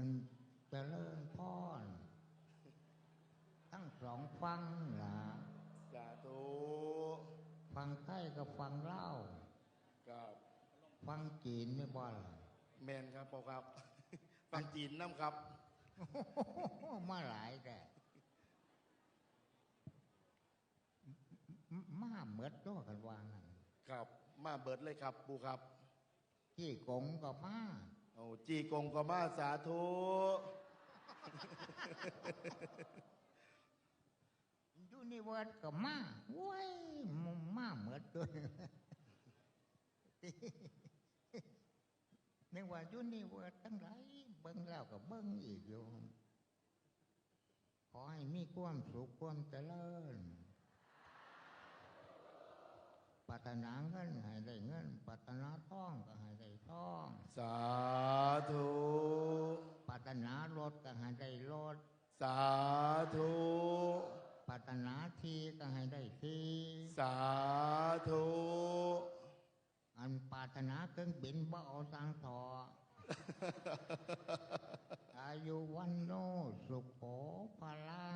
อันเจริญพรทั้งสองฟังนะสาธุฟังไทยกับฟังเล่าวครับฟังจีนไม่บ่ล่ะแมนครับพ่อครับ ฟังจีนน้ำครับ มาหลายแต่มมาเหมือดตัวกันวางนั่นครับ มาเบิดเลยครับปูครับ ที่กงก็มา โอ้จีกงก็มาสาธุยูนิเวิร์สก็มาโว้ยมมาเหมือดตัวนึกว่ายูนิเวิร์สตั้งไรเบิ้งแล้วก็เบิ้งอีกอยู่ขอให้มีความสุขความเจริญปรารถนาเงินให้ได้เงินปรารถนาทองก็ให้ได้ทอง สา สาธุปรารถนาทีก็ให้ได้ทีสาธุอันปรารถนาเครื่องบินบ่เอาตังทออายุวันโนสุขโขพลังสา